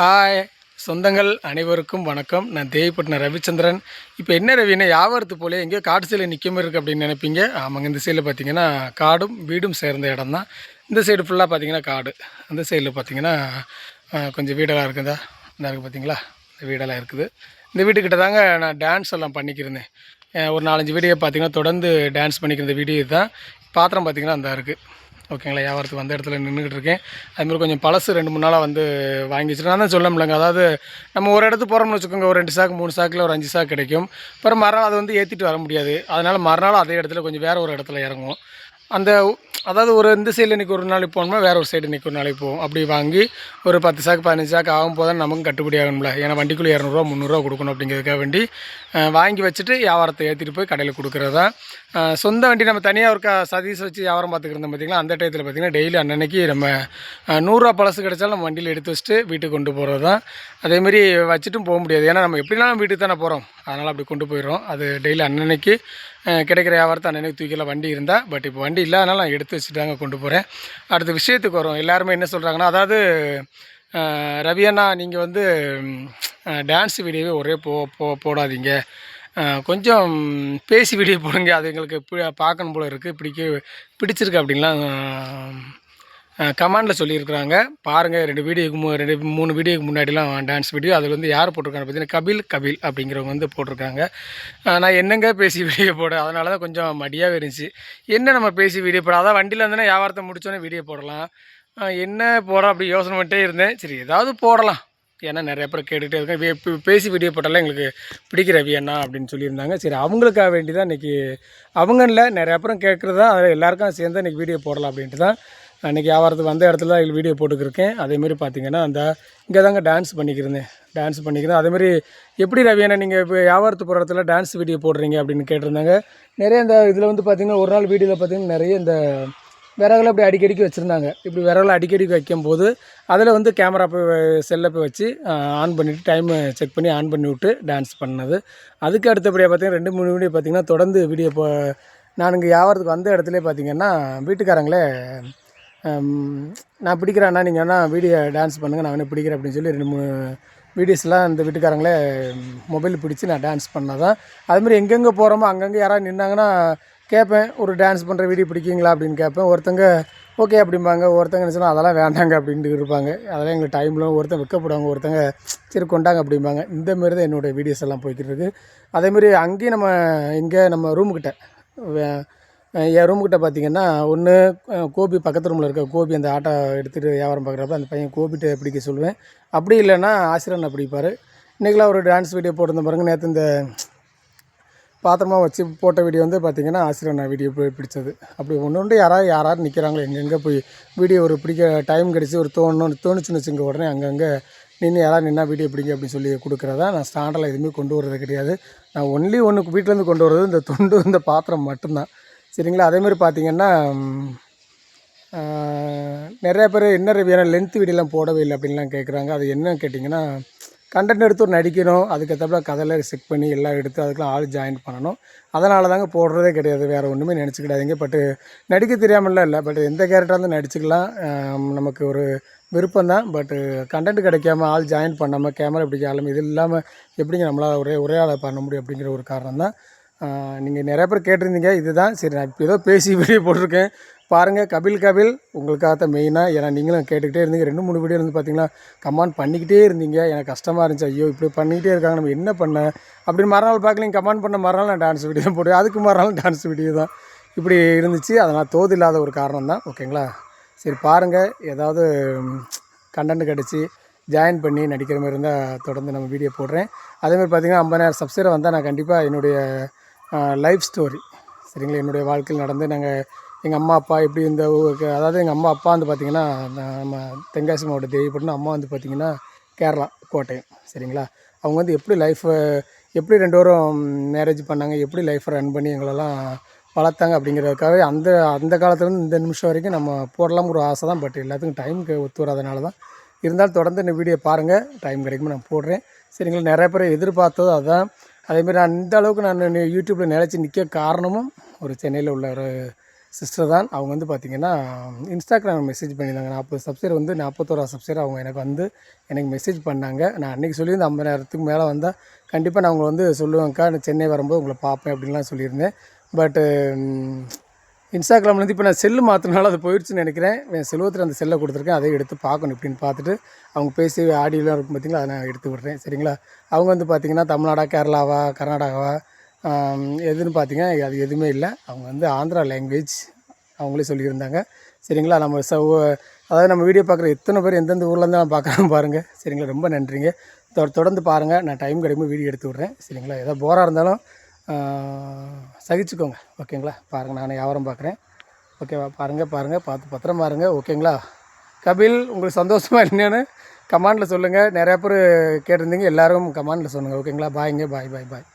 Hi சொந்தங்கள் அனைவருக்கும் வணக்கம். நான் தேவிப்பட்டின ரவிச்சந்திரன். இப்போ என்ன ரவினா யாவரத்து போல எங்கேயோ காட்டு சைடில் நிற்காம இருக்குது அப்படின்னு நினைப்பீங்க. ஆமாங்க இந்த சைடில் பார்த்தீங்கன்னா காடும் வீடும் சேர்ந்த இடம் தான். இந்த சைடு ஃபுல்லாக பார்த்தீங்கன்னா காடு. அந்த சைடில் பார்த்தீங்கன்னா கொஞ்சம் வீடெல்லாம் இருக்குதா? இந்த இருக்குது பார்த்தீங்களா? இந்த வீடெல்லாம் இருக்குது. இந்த வீட்டுக்கிட்ட தாங்க நான் டான்ஸ் எல்லாம் பண்ணிக்கிருந்தேன். ஒரு நாலஞ்சு வீடியோ பார்த்தீங்கன்னா தொடர்ந்து டான்ஸ் பண்ணிக்கிற வீடியோ தான் பாத்திரம் பார்த்தீங்கன்னா அந்த இருக்குது ஓகேங்களா வியாபாரத்துக்கு வந்த இடத்துல நின்றுக்கிட்டு இருக்கேன். அதுமாதிரி கொஞ்சம் பழசு ரெண்டு மூணு நாளாக வந்து வாங்கி வச்சுட்டு நான் தான் சொல்ல முடியலங்க. அதாவது நம்ம ஒரு இடத்துக்கு போகிறோம்னு வச்சுக்கோங்க ஒரு ரெண்டு சாக்கு மூணு சாக்கில் ஒரு அஞ்சு சாக்கு கிடைக்கும். அப்புறம் மறுநாள் அதை வந்து ஏற்றிட்டு வர முடியாது. அதனால் மறுநாள் அதே இடத்துல கொஞ்சம் வேறு ஒரு இடத்துல இறங்கும் அதாவது ஒரு இந்த சைடில் இன்றைக்கி ஒரு நாளைக்கு போகணும்னா வேறு ஒரு சைடு இன்றைக்கி ஒரு நாளைக்கு போகும் அப்படி வாங்கி ஒரு பத்து சாக்கு பதினஞ்சு சாக்கு ஆகும் போது நமக்கும் கட்டுப்படி ஆகணும்ல ஏன்னா வண்டிக்குள்ளே இரநூறுவா முந்நூறுரூவா கொடுக்கணும் அப்படிங்கிறதுக்காக வேண்டி வாங்கி வச்சுட்டு வியாபாரத்தை ஏற்றிட்டு போய் கடையில் கொடுக்குறது. தான் சொந்த வண்டி நம்ம தனியாக ஒரு க சதீஸ் வச்சு வியாபாரம் பார்த்துக்கிருந்தோம் பார்த்தீங்களா அந்த டயத்தில் பார்த்திங்கன்னா டெய்லி அன்னன்னைக்கு நம்ம நூறுரூவா பழசு கிடைச்சாலும் நம்ம வண்டியில் எடுத்து வச்சுட்டு வீட்டுக்கு கொண்டு போகிறது தான் அதேமாரி வச்சுட்டும் போக முடியாது. ஏன்னா நம்ம எப்படினாலும் வீட்டுக்கு தானே போகிறோம் அதனால் அப்படி கொண்டு போயிடுறோம். அது டெய்லி அன்னன்னைக்கு கிடைக்கிற வியாபாரத்தை அன்னன்னைக்கு தூக்கில வண்டி இருந்தால் பட் இப்போ வண்டி இல்லை அதனால் நான் எடுத்து வச்சுட்டாங்க கொண்டு போகிறேன் அடுத்த விஷயத்துக்கு வரும். எல்லாருமே என்ன சொல்கிறாங்கன்னா அதாவது ரவி அண்ணா நீங்கள் வந்து டான்ஸ் வீடியோவே ஒரே போ போ போடாதீங்க. கொஞ்சம் பேசி வீடியோ போடுங்க. அது எங்களுக்கு பி- பார்க்கணும் போல இருக்குது பிடிக்க பிடிச்சிருக்கு அப்படின்லாம் கமாண்டில் சொல்லியிருக்கிறாங்க. பாருங்கள் ரெண்டு வீடியோக்கு மு ரெண்டு மூணு வீடியோக்கு முன்னாடிலாம் டான்ஸ் வீடியோ அதில் வந்து யார் போட்டிருக்காங்க பார்த்தீங்கன்னா கபில் கபில் அப்படிங்கிறவங்க வந்து போட்டிருக்காங்க. நான் என்னங்க பேசி வீடியோ போட அதனால தான் கொஞ்சம் மடியாகவே இருந்துச்சு. என்ன நம்ம பேசி வீடியோ போட அதான் வண்டியில் இருந்தேன்னா வியாபாரத்தை முடிச்சோன்னே வீடியோ போடலாம். என்ன போட அப்படி யோசனை பண்ணிட்டே இருந்தேன். சரி ஏதாவது போடலாம். ஏன்னா நிறைய பேர் கேட்டுகிட்டே இருக்கேன் பேசி வீடியோ போட்டாலே எங்களுக்கு பிடிக்கிற அண்ணா அப்படின்னு சொல்லியிருந்தாங்க. சரி அவங்களுக்காக வேண்டி தான் இன்றைக்கி அவங்களில் நிறையா பேரும் கேட்குறதா அதில் எல்லாருக்கும் சேர்ந்து இன்றைக்கி வீடியோ போடலாம் அப்படின்ட்டு தான் அன்றைக்கி வியாபாரத்துக்கு வந்த இடத்துல தான் வீடியோ போட்டுக்கிருக்கேன். அதேமாரி பார்த்தீங்கன்னா அந்த இங்கே தாங்க டான்ஸ் பண்ணிக்கிருந்தேன். டான்ஸ் பண்ணிக்கிறேன் அதேமாரி எப்படி ரவியானா நீங்கள் இப்போ வியாபாரத்து போகிற இடத்துல டான்ஸ் வீடியோ போடுறீங்க அப்படின்னு கேட்டிருந்தாங்க. நிறைய இந்த இதில் வந்து பார்த்திங்கன்னா ஒரு நாள் வீடியோவில் பார்த்தீங்கன்னா நிறைய இந்த விறகுல இப்படி அடிக்கடிக்கு வச்சுருந்தாங்க. இப்படி விறகுல அடிக்கடிக்கு வைக்கும்போது அதில் வந்து கேமரா போய் செல்லை போய் வச்சு ஆன் பண்ணிவிட்டு டைமை செக் பண்ணி ஆன் பண்ணி விட்டு டான்ஸ் பண்ணது. அதுக்கு அடுத்தபடியாக பார்த்தீங்கன்னா ரெண்டு மூணு வீடியோ பார்த்திங்கன்னா தொடர்ந்து வீடியோ போ நான் இங்கே வியாபாரத்துக்கு வந்த இடத்துல பார்த்தீங்கன்னா வீட்டுக்காரங்களே நான் நான் பிடிக்கிறேன்னா நீங்கள் வேணால் வீடியோ டான்ஸ் பண்ணுங்கள் நான் வேணால் பிடிக்கிறேன் அப்படின்னு சொல்லி ரெண்டு மூணு வீடியோஸ்லாம் இந்த வீட்டுக்காரங்களே மொபைல் பிடிச்சி நான் டான்ஸ் பண்ணால் தான் அதுமாதிரி எங்கெங்கே போகிறோமோ அங்கங்கே யாராவது நின்னாங்கன்னா கேட்பேன் ஒரு டான்ஸ் பண்ணுற வீடியோ பிடிக்கிங்களா? அப்படின்னு கேட்பேன். ஒருத்தங்க ஓகே அப்படிம்பாங்க. ஒருத்தங்க என்ன அதெல்லாம் வேண்டாங்க அப்படின்ட்டு இருப்பாங்க. அதெல்லாம் எங்களுக்கு டைமில் ஒருத்தங்க விற்கப்படுவாங்க ஒருத்தங்க சரி கொண்டாங்க அப்படிம்பாங்க. இந்த மாதிரி தான் என்னோடய வீடியோஸ் எல்லாம் போய்கிட்டு இருக்குது அதேமாரி அங்கேயும் நம்ம இங்கே நம்ம ரூமுக்கிட்ட என் ரூமுக்கிட்ட பார்த்தீங்கன்னா ஒன்று கோபி பக்கத்து ரூமில் இருக்க கோபி அந்த ஆட்டோ எடுத்துகிட்டு வியாபாரம் பார்க்குறப்ப அந்த பையன் கோபிகிட்ட பிடிக்க சொல்லுவேன். அப்படி இல்லைன்னா ஆசிரியனை பிடிப்பார். இன்றைக்கெலாம் ஒரு டான்ஸ் வீடியோ போட்டிருந்த பாருங்க. நேற்று இந்த பாத்திரமாக வச்சு போட்ட வீடியோ வந்து பார்த்தீங்கன்னா ஆசிரியர் வீடியோ போய் பிடிச்சது. அப்படி ஒன்று ஒன்று யாராவது யாராவது நிற்கிறாங்களோ எங்கெங்கே போய் வீடியோ ஒரு பிடிக்க டைம் கிடச்சி ஒரு தோணுன்னு தோணுச்சுன்னு வச்சுங்க உடனே அங்கங்கே நின்று யாராவது நின்னா வீடியோ பிடிங்க அப்படின்னு சொல்லி கொடுக்குறதா நான் ஸ்டாண்டர்டில் எதுவுமே கொண்டு வர்றது கிடையாது. நான் ஒன்லி ஒன்று வீட்டிலேருந்து கொண்டு வர்றது இந்த துண்டு இந்த பாத்திரம் மட்டும்தான். சரிங்களா? அதேமாதிரி பார்த்தீங்கன்னா நிறைய பேர் என்ன ரவியான லென்த் வீடியோலாம் போடவே இல்லை அப்படின்லாம் கேட்குறாங்க அது என்னன்னு கேட்டிங்கன்னா கண்டென்ட் எடுத்து ஒரு நடிக்கணும் அதுக்கேற்றப்பல கதையில் செக் பண்ணி எல்லாம் எடுத்து அதுக்கெலாம் ஆள் ஜாயின் பண்ணணும். அதனால தாங்க போடுறதே கிடையாது. வேறு ஒன்றுமே நினச்சிக்கிடாதீங்க. பட்டு நடிக்க தெரியாமலாம் இல்லை. பட் எந்த கேரக்டராக இருந்தால் நடிச்சுக்கலாம். நமக்கு ஒரு விருப்பம் தான். பட்டு கண்டென்ட் கிடைக்காம ஆள் ஜாயின் பண்ணாமல் கேமரா பிடிக்க இது இல்லாமல் எப்படிங்க நம்மளால் ஒரே ஒரே ஆளை பண்ண முடியும் அப்படிங்கிற ஒரு காரணம் தான் நீங்கள் நிறைய பேர் கேட்டிருந்தீங்க. இதுதான் சரி நான் இப்போ ஏதோ பேசி வீடியோ போட்டிருக்கேன். பாருங்கள் கபில் கபில் உங்களுக்காக தான் மெயினாக ஏன்னா நீங்களும் கேட்டுக்கிட்டே இருந்தீங்க. ரெண்டு மூணு வீடியோ இருந்து பார்த்தீங்கன்னா கமெண்ட் பண்ணிக்கிட்டே இருந்தீங்க. எனக்கு கஷ்டமாக இருந்துச்சு. ஐயோ இப்படி பண்ணிக்கிட்டே இருக்காங்க. நம்ம என்ன பண்ண? அப்படின்னு மறுநாள் பார்க்கலையும் கமெண்ட் பண்ண மறுநாள் நான் டான்ஸ் வீடியோ போடுவேன். அதுக்கு மறுநாள் டான்ஸ் வீடியோ தான். இப்படி இருந்துச்சு. அதனால் தோது இல்லாத ஒரு காரணம் தான். ஓகேங்களா சரி பாருங்கள் ஏதாவது கண்டென்ட் கிடச்சி ஜாயின் பண்ணி நடிக்கிற மாதிரி இருந்தால் தொடர்ந்து நம்ம வீடியோ போடுறேன். அதேமாதிரி பார்த்தீங்கன்னா ஐம்பதாயிரம் சப்ஸ்கிரைபர் வந்தால் நான் கண்டிப்பாக என்னுடைய லைஃப் ஸ்டோரி சரிங்களா? என்னுடைய வாழ்க்கையில் நடந்து நாங்கள் எங்கள் அம்மா அப்பா எப்படி இந்த ஊருக்கு அதாவது எங்கள் அம்மா அப்பா வந்து பார்த்திங்கன்னா நம்ம தென்காசி மாவட்ட தேவிப்பட்டினம் அம்மா வந்து பார்த்திங்கன்னா கேரளா கோட்டையம். சரிங்களா? அவங்க வந்து எப்படி லைஃப்பை எப்படி ரெண்டு பேரும் மேரேஜ் பண்ணாங்க எப்படி லைஃப்பை ரன் பண்ணி எங்களெல்லாம் வளர்த்தாங்க அப்படிங்கிறதுக்காகவே அந்த அந்த காலத்துலேருந்து இந்த நிமிஷம் வரைக்கும் நம்ம போடலாம் ஒரு ஆசை தான். பட் எல்லாத்துக்கும் டைமுக்கு ஒத்து வராதனால தான். இருந்தாலும் தொடர்ந்து இந்த வீடியோ பாருங்கள் டைம் கிடைக்கும் நான் போடுறேன். சரிங்களா? நிறைய பேர் எதிர்பார்த்தது அதுதான் அதேமாதிரி நான் இந்த அளவுக்கு நான் யூடியூப்பில் நிலச்சி நிற்க காரணமும் ஒரு சென்னையில் உள்ள ஒரு சிஸ்டர் தான். அவங்க வந்து பார்த்திங்கன்னா இன்ஸ்டாகிராம் மெசேஜ் பண்ணியிருந்தாங்க. நாற்பது சப்ஸ்கிரைபர் வந்து நாற்பத்தோரா சப்ஸ்கிரைபர் அவங்க எனக்கு வந்து எனக்கு மெசேஜ் பண்ணாங்க. நான் அன்றைக்கி சொல்லியிருந்தேன் ஐம்பதாயிரத்துக்கு மேலே வந்தால் கண்டிப்பாக நான் உங்களை வந்து சொல்லுவேங்க்கா நான் சென்னை வரும்போது உங்களை பார்ப்பேன் அப்படின்லாம் சொல்லியிருந்தேன். பட்டு இன்ஸ்டாகிராம்லேருந்து இப்போ நான் செல்லு மாற்றினால அது போயிடுச்சுன்னு நினைக்கிறேன். என் செல்வத்தில் அந்த செல்லை கொடுத்துருக்கேன். அதை எடுத்து பார்க்கணும் இப்படின்னு பார்த்துட்டு அவங்க பேசி ஆடியோலாம் இருக்கும் பார்த்தீங்களா அதை நான் எடுத்து விட்றேன். சரிங்களா? அவங்க வந்து பார்த்திங்கன்னா தமிழ்நாடா கேரளாவா கர்நாடகாவா எதுன்னு பார்த்தீங்க அது எதுவுமே இல்லை. அவங்க வந்து ஆந்திரா லாங்குவேஜ் அவங்களே சொல்லியிருந்தாங்க. சரிங்களா? நம்ம சவ அதாவது நம்ம வீடியோ பார்க்குற எத்தனை பேர் எந்தெந்த ஊர்லேருந்து நான் பார்க்குறேன் பாருங்கள் சரிங்களா? ரொம்ப நன்றிங்க. தொ- தொடர்ந்து பாருங்கள் நான் டைம் கிடைக்கும்போது வீடியோ எடுத்து விட்றேன். சரிங்களா? ஏதோ போராக இருந்தாலும் சகிச்சுக்கோங்க. ஓகேங்களா? பாருங்கள் நான் வியாபாரம் பார்க்குறேன். ஓகேவா? பாருங்கள் பாருங்கள் பார்த்து பத்திரமா இருங்க ஓகேங்களா? கபில் உங்களுக்கு சந்தோஷமாக என்னென்னு கமாண்டில் சொல்லுங்கள் நிறையா பேர் கேட்டிருந்தீங்க. எல்லாரும் கமாண்டில் சொல்லுங்கள் ஓகேங்களா? பாய்ங்க. பாய் பாய் பாய்.